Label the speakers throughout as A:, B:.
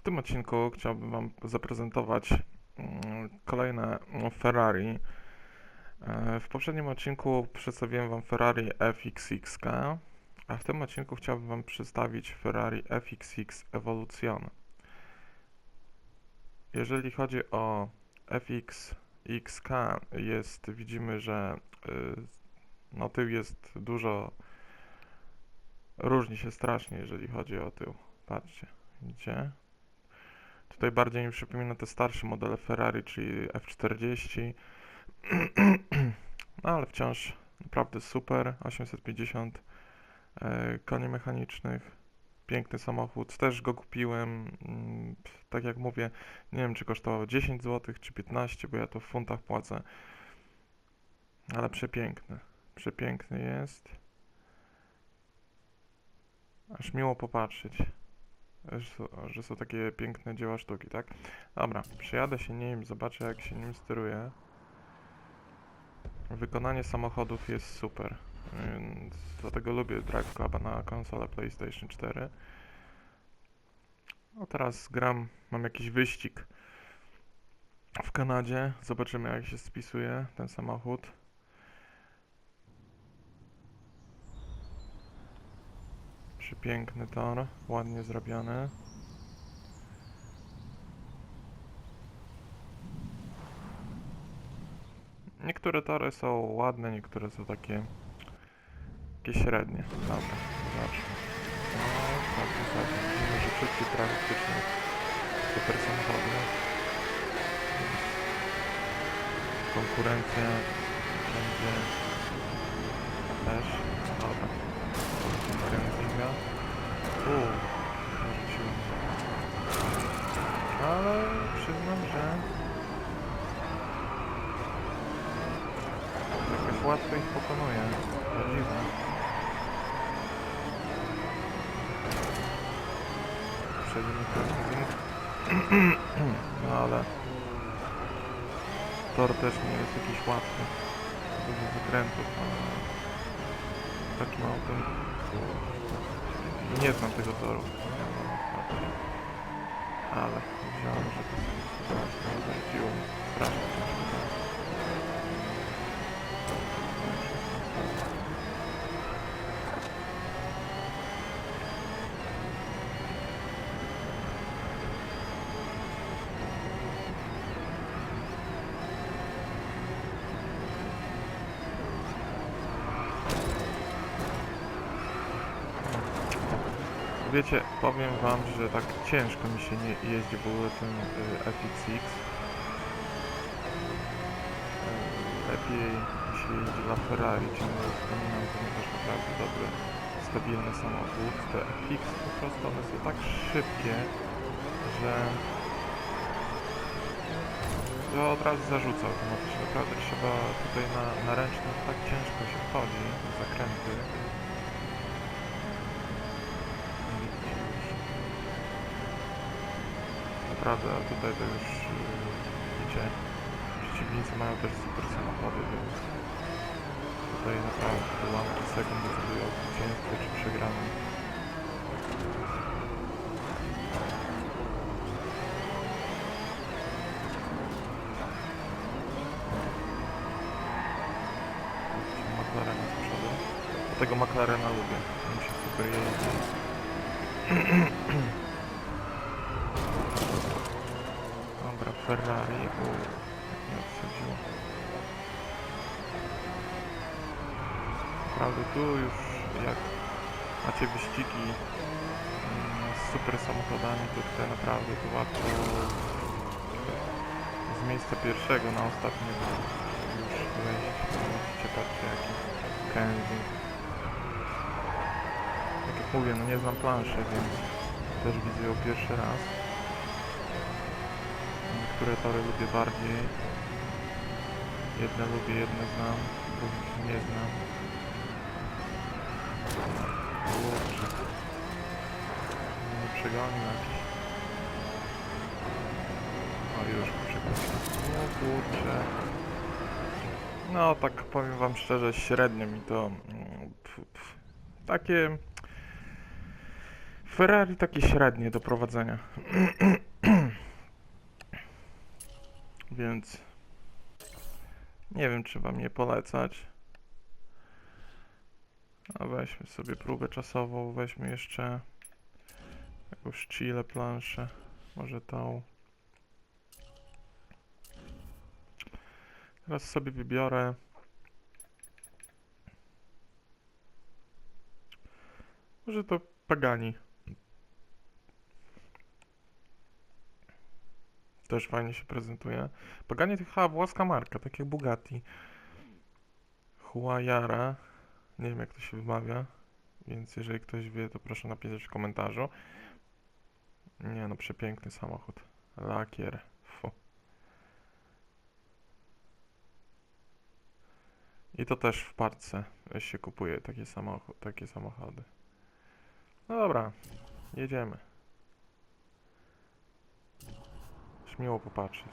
A: W tym odcinku chciałbym Wam zaprezentować mm, kolejne Ferrari. E, W poprzednim odcinku przedstawiłem Wam Ferrari FXX, a w tym odcinku chciałbym Wam przedstawić Ferrari FXX Evolution. Jeżeli chodzi o FXXK, jest, widzimy, że y, no, tył jest dużo, różni się strasznie, jeżeli chodzi o tył. Patrzcie, widzicie? Tutaj bardziej mi przypomina te starsze modele Ferrari, czyli F40. No ale wciąż naprawdę super. 850 e, koni mechanicznych. Piękny samochód. Też go kupiłem. mm, Tak jak mówię, nie wiem czy kosztował 10 zł czy 15, bo ja to w funtach płacę. Ale przepiękny. Przepiękny jest. Aż miło popatrzeć że są, takie piękne dzieła sztuki, tak? Dobra, przyjadę się nim, zobaczę jak się nim steruje. Wykonanie samochodów jest super, więc dlatego lubię Drive Cluba na konsolę PlayStation 4. No teraz gram, mam jakiś wyścig w Kanadzie, zobaczymy jak się spisuje ten samochód. Przepiękny tor, ładnie zrobiony. Niektóre tory są ładne, niektóre są takie takie średnie. Dobra, zobaczmy. No, tak, tak. Widzimy, że wszystkie praktycznie super samochody. Konkurencja będzie też. Dobra. Konkurencja. Uuu, narzuciłem. Ale przyznam, że jakoś łatwo ich pokonuje. To dziwne. Przejdziemy crossing. No ale tor też nie jest jakiś łatwy. Dużo wykrętów, ale takim autem nie znam tego toru. Ale wziąłem, że to sobie sytuację Wiecie, powiem wam, że tak ciężko mi się nie jeździ w ogóle tym y, FXX. Y, Lepiej mi się jeździ dla Ferrari, ciągle wspominam, ponieważ naprawdę dobry, stabilny samochód. Te FX po prostu one są tak szybkie, że że od razu zarzuca automatycznie. Naprawdę trzeba tutaj na, na ręcznym tak ciężko się wchodzi zakręty. Naprawdę, a tutaj to już yy, widzicie. Przeciwnicy mają też super samochody, więc tutaj naprawdę ułamki sekund decydują o zwycięstwie czy przegranym. McLarena z przodu. Dlatego McLarena lubię. Mi się super jeździ. Ferrari. Jak mnie odsadziło. Naprawdę tu już jak macie wyścigi mm, z super samochodami, to tutaj naprawdę to łatwo z miejsca pierwszego na ostatnie już wejść. Zobaczcie, patrzcie jaki kęzing. Tak jak mówię, no nie znam planszy, więc też widzę ją pierwszy raz. Niektóre tory lubię bardziej. Jedne lubię, jedne znam, drugich nie znam. Kurczę. Nie przegonił jakiś. O już przegonił. O kurczę. No tak powiem wam szczerze, średnio mi to mm, takie Ferrari takie średnie do prowadzenia. Więc nie wiem, czy wam je polecać. A weźmy sobie próbę czasową, weźmy jeszcze jakąś chile planszę, może tą. Teraz sobie wybiorę może to Pagani. Też fajnie się prezentuje. Pagani to chyba włoska marka, tak jak Bugatti. Huayara. Nie wiem jak to się wymawia, więc jeżeli ktoś wie, to proszę napisać w komentarzu. Nie no, przepiękny samochód. Lakier. Fu. I to też w parce się kupuje takie, samochód, takie samochody. No dobra, jedziemy. Śmiało popatrzeć.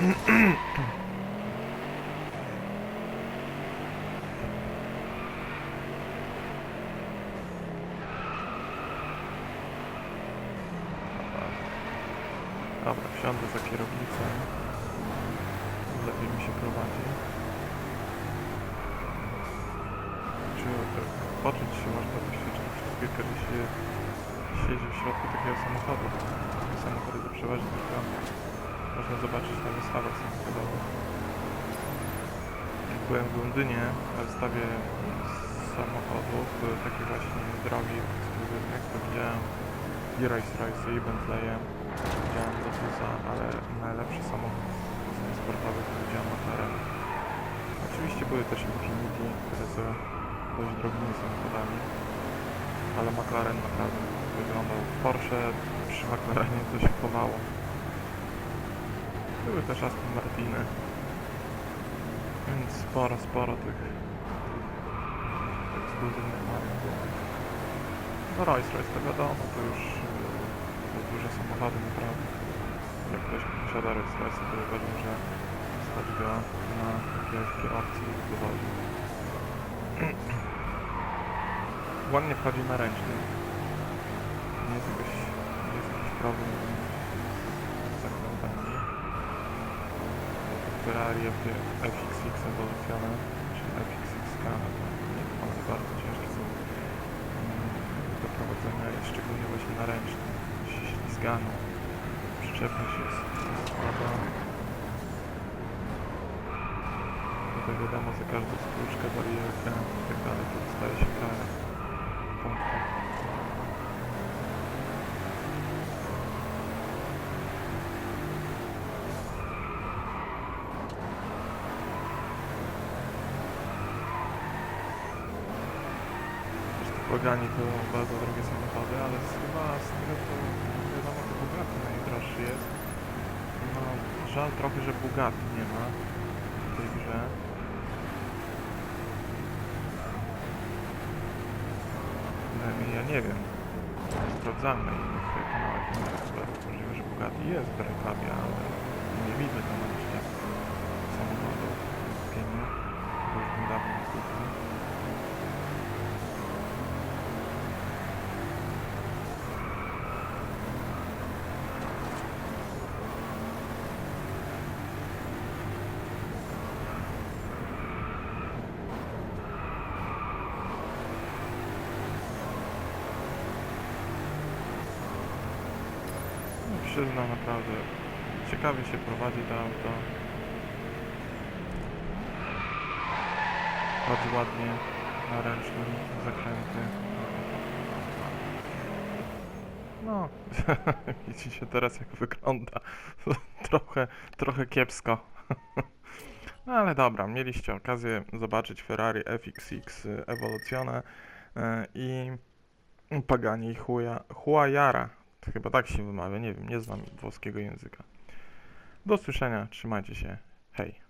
A: Dobra. Dobra, wsiądę za kierownicę. Lepiej mi się prowadzi. Czy poczuć się można doświadczyć wszystkie, kiedy się siedzi w środku takiego samochodu. Takie samochody to przeważnie tylko można zobaczyć na wystawach samochodowych. Byłem w Londynie na wystawie samochodów, takie właśnie drogi ekskluzywnych, to widziałem i Rolls Royce i Bentleye. Widziałem Lotusa, ale najlepszy samochód z sportowych to widziałem McLaren. Oczywiście były też Infiniti, które są dość drogimi samochodami, ale McLaren naprawdę wyglądał. Porsche przy McLarenie to się chowało. Były też Aston Martiny, więc sporo, sporo tych ekskluzywnych było. No Rolls Royce to wiadomo, to już to duże samochody naprawdę. Jak ktoś posiada Royce, to uważam, że stać go na kierowcy lub dowozi. Ładnie wchodzi na ręczny. Nie jest jakoś, nie jest jakiś problem z zakrętami. Ferrari FXX Evoluzione, czy FXXK, nie wiem, bardzo ciężkie są do prowadzenia szczególnie właśnie na ręcznym, ślizganą, przyczepność jest słaba. Tutaj wiadomo, za każdą stłuczkę, barierkę i tak dalej, to dostaje się karę punktu. Pagani to bardzo drogie samochody, ale chyba z tego to to najdroższy jest. No, żal trochę, że Bugatti nie ma w tej grze. Przynajmniej ja nie wiem. Sprawdzamy innych kanałach. Możliwe, że Bugatti jest w reklamie, ale nie widzę tam właśnie samochodów w kupieniu. Bo już niedawno nie kupił. No, Przyznam naprawdę, ciekawie się prowadzi to auto. Chodzi ładnie na ręcznym zakręty. No, widzicie teraz jak wygląda. trochę, trochę kiepsko. No ale dobra, mieliście okazję zobaczyć Ferrari FXX Evoluzione e, i Pagani Huayara. To chyba tak się wymawia, nie wiem, nie znam włoskiego języka. Do usłyszenia, trzymajcie się, Hej.